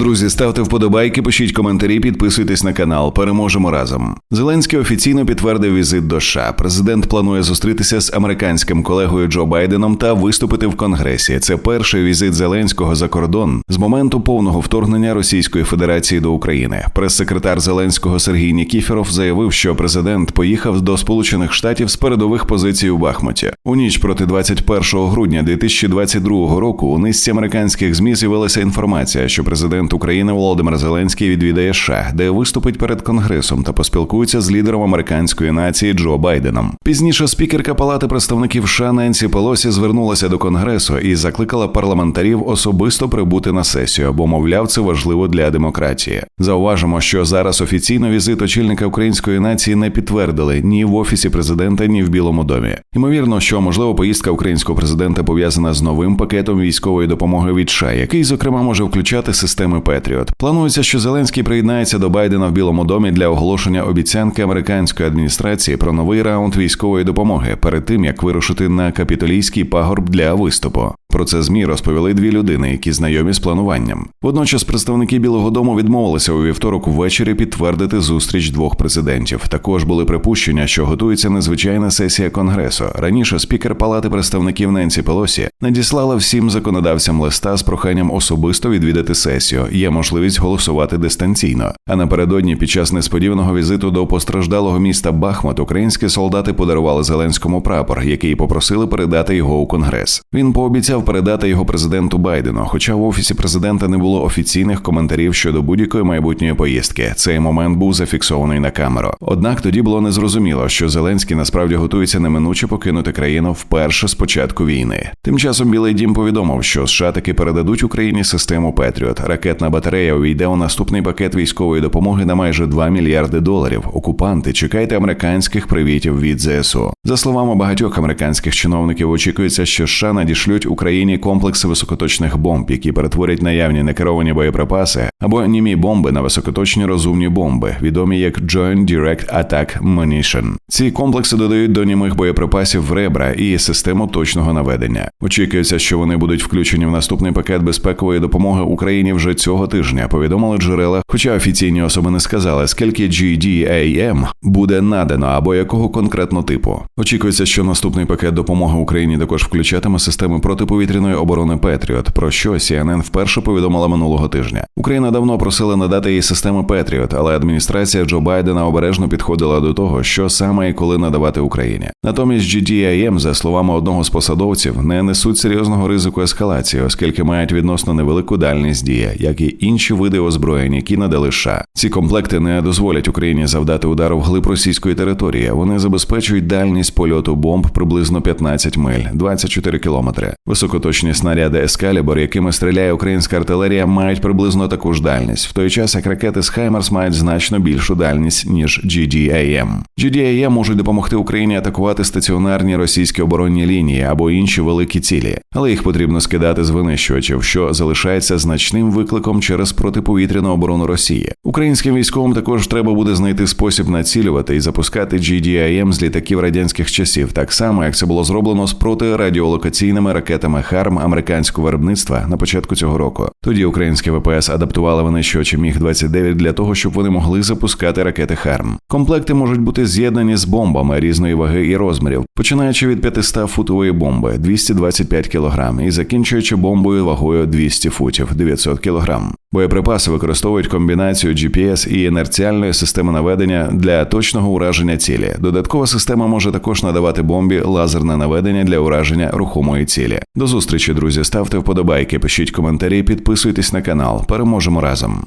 Друзі, ставте вподобайки, пишіть коментарі, підписуйтесь на канал. Переможемо разом. Зеленський офіційно підтвердив візит до США. Президент планує зустрітися з американським колегою Джо Байденом та виступити в Конгресі. Це перший візит Зеленського за кордон з моменту повного вторгнення Російської Федерації до України. Прес-секретар Зеленського Сергій Нікіферов заявив, що президент поїхав до Сполучених Штатів з передових позицій у Бахмуті. У ніч проти 21 грудня 2022 року у низці американських змі з'явилася інформація, що президент України Володимир Зеленський відвідає США, де виступить перед конгресом та поспілкується з лідером американської нації Джо Байденом. Пізніше спікерка Палати представників США Ненсі Пелосі звернулася до конгресу і закликала парламентарів особисто прибути на сесію, бо мовляв, це важливо для демократії. Зауважимо, що зараз офіційно візит очільника української нації не підтвердили ні в офісі президента, ні в Білому домі. Ймовірно, що можливо поїздка українського президента пов'язана з новим пакетом військової допомоги від США, який зокрема може включати системи Петріот. Планується, що Зеленський приєднається до Байдена в Білому домі для оголошення обіцянки американської адміністрації про новий раунд військової допомоги перед тим як вирушити на капітолійський пагорб для виступу. Про це змі розповіли дві людини, які знайомі з плануванням. Водночас представники Білого Дому відмовилися у вівторок ввечері підтвердити зустріч двох президентів. Також були припущення, що готується незвичайна сесія конгресу. Раніше спікер Палати представників Ненсі Пелосі надіслала всім законодавцям листа з проханням особисто відвідати сесію. Є можливість голосувати дистанційно. А напередодні, під час несподіваного візиту до постраждалого міста Бахмут, українські солдати подарували Зеленському прапор, який попросили передати його у конгрес. Він пообіцяв передати його президенту Байдену. Хоча в офісі президента не було офіційних коментарів щодо будь-якої майбутньої поїздки. Цей момент був зафіксований на камеру. Однак тоді було незрозуміло, що Зеленський насправді готується неминуче покинути країну вперше з початку війни. Тим часом Білий Дім повідомив, що США таки передадуть Україні систему Петріот. Ракетна батарея увійде у наступний пакет військової допомоги на майже 2 мільярди доларів. Окупанти чекайте американських привітів від ЗСУ. За словами багатьох американських чиновників, очікується, що США надішлють Україні комплекси високоточних бомб, які перетворять наявні некеровані боєприпаси або німі бомби на високоточні розумні бомби, відомі як Joint Direct Attack Munition. Ці комплекси додають до німих боєприпасів в ребра і систему точного наведення. Очікується, що вони будуть включені в наступний пакет безпекової допомоги Україні вже цього тижня. Повідомили джерела, хоча офіційні особи не сказали, скільки GDAM буде надано або якого конкретно типу. Очікується, що наступний пакет допомоги Україні також включатиме системи протиповітряної оборони Петріот, про що CNN вперше повідомила минулого тижня. Україна давно просила надати їй системи Петріот, але адміністрація Джо Байдена обережно підходила до того, що саме і коли надавати Україні. Натомість GDAM, за словами одного з посадовців, не несуть серйозного ризику ескалації, оскільки мають відносно невелику дальність дії, як і інші види озброєнь, які надали США. Ці комплекти не дозволять Україні завдати удару в глиб російської території. Вони забезпечують дальність польоту бомб приблизно 15 миль, 24 кілометри. Високоточні снаряди Ескалібор, якими стріляє українська артилерія, мають приблизно таку ж дальність, в той час як ракети з Хаймерс мають значно більшу дальність ніж GDAM. GDAM можуть допомогти Україні атакувати стаціонарні російські оборонні лінії або інші великі цілі, але їх потрібно скидати з винищувачів, що залишається значним викликом через протиповітряну оборону Росії. Українським військовим також треба буде знайти спосіб націлювати і запускати GDIM з літаків радянських часів, так само як це було зроблено з протирадіолокаційними ракетами ХАРМ американського виробництва на початку цього року. Тоді українське ВПС адаптували винищувачі міг 29 для того, щоб вони могли запускати ракети ХАРМ. Комплекти можуть бути з'єднані з бомбами різної ваги і розмірів, починаючи від 500 футової бомби 225 кг і закінчуючи бомбою вагою 200 футів 900 кг. Боєприпаси використовують комбінацію GPS і інерціальної системи наведення для точного ураження цілі. Додаткова система може також надавати бомбі лазерне наведення для ураження рухомої цілі. До зустрічі, друзі. Ставте вподобайки, пишіть коментарі, підписуйтесь на канал. Переможемо разом.